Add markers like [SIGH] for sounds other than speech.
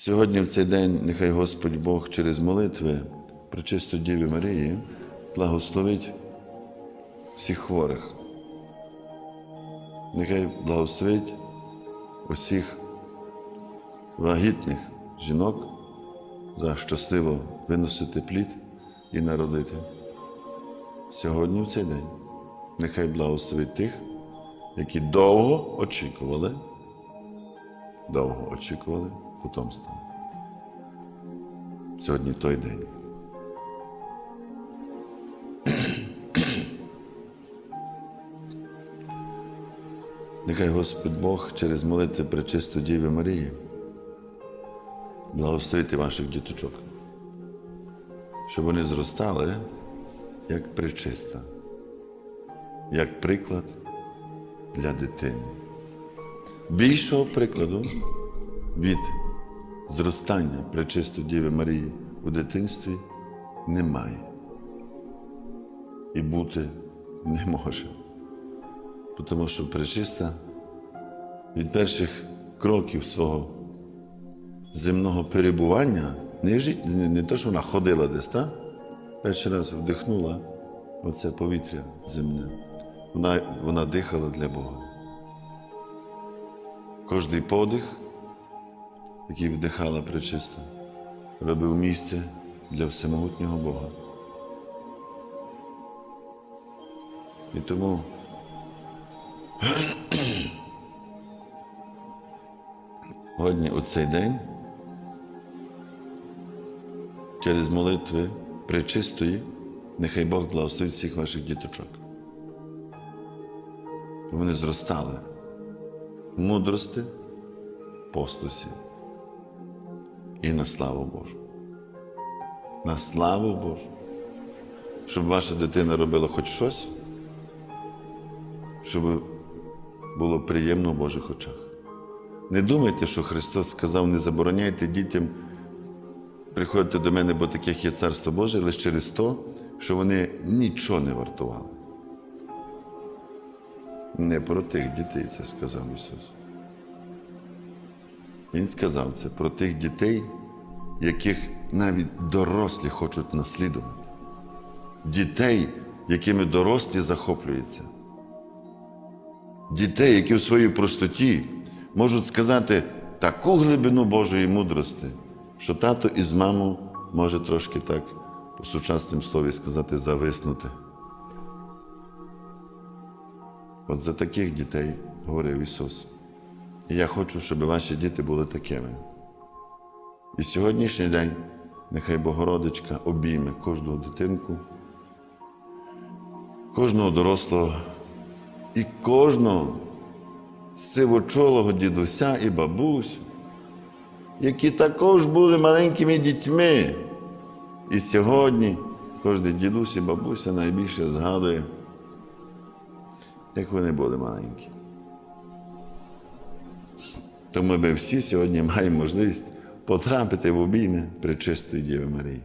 Сьогодні в цей день нехай Господь Бог через молитви Пречисту Діві Марії благословить всіх хворих. Нехай благословить усіх вагітних жінок за щасливо виносити плід і народити. Сьогодні в цей день нехай благословить тих, які довго очікували, довго очікували потомства. Сьогодні той день. Нехай Господь Бог через молитви Пречисту Діви Марії благословити ваших діточок, щоб вони зростали як причиста, як приклад для дитини. Більшого прикладу від зростання Пречистої Діви Марії у дитинстві немає і бути не може. Тому що пречиста від перших кроків свого земного перебування не, жить, не, не те, що вона ходила десь, так? перший раз вдихнула оце повітря земне. Вона, вона дихала для Бога. Кожний подих, який вдихала пречисто, робив місце для всемогутнього Бога. І тому [CLEARS THROAT] Сьогодні у цей день через молитви пречистої, нехай Бог благословить всіх ваших діточок. Вони зростали в мудрості, послусі і на славу Божу. На славу Божу. Щоб ваша дитина робила хоч щось, щоб було приємно в Божих очах. Не думайте, що Христос сказав, не забороняйте дітям приходити до мене, бо таких є Царство Боже, лише через те, що вони нічого не вартували. Не про тих дітей це сказав Ісус. Він сказав це про тих дітей, яких навіть дорослі хочуть наслідувати. Дітей, якими дорослі захоплюються. Дітей, які в своїй простоті можуть сказати таку глибину Божої мудрості, що тато із мамою може трошки так по сучасному слові сказати зависнути. От за таких дітей говорив Ісус. Я хочу, щоб ваші діти були такими. І сьогоднішній день нехай Богородичка обійме кожну дитинку, кожного дорослого і кожного сивочолого дідуся і бабусю, які також були маленькими дітьми. І сьогодні кожен дідусь і бабуся найбільше згадує, як вони були маленькі. Тому ми всі сьогодні [LAUGHS] маємо можливість потрапити в обійми Пречистої Діви Марії.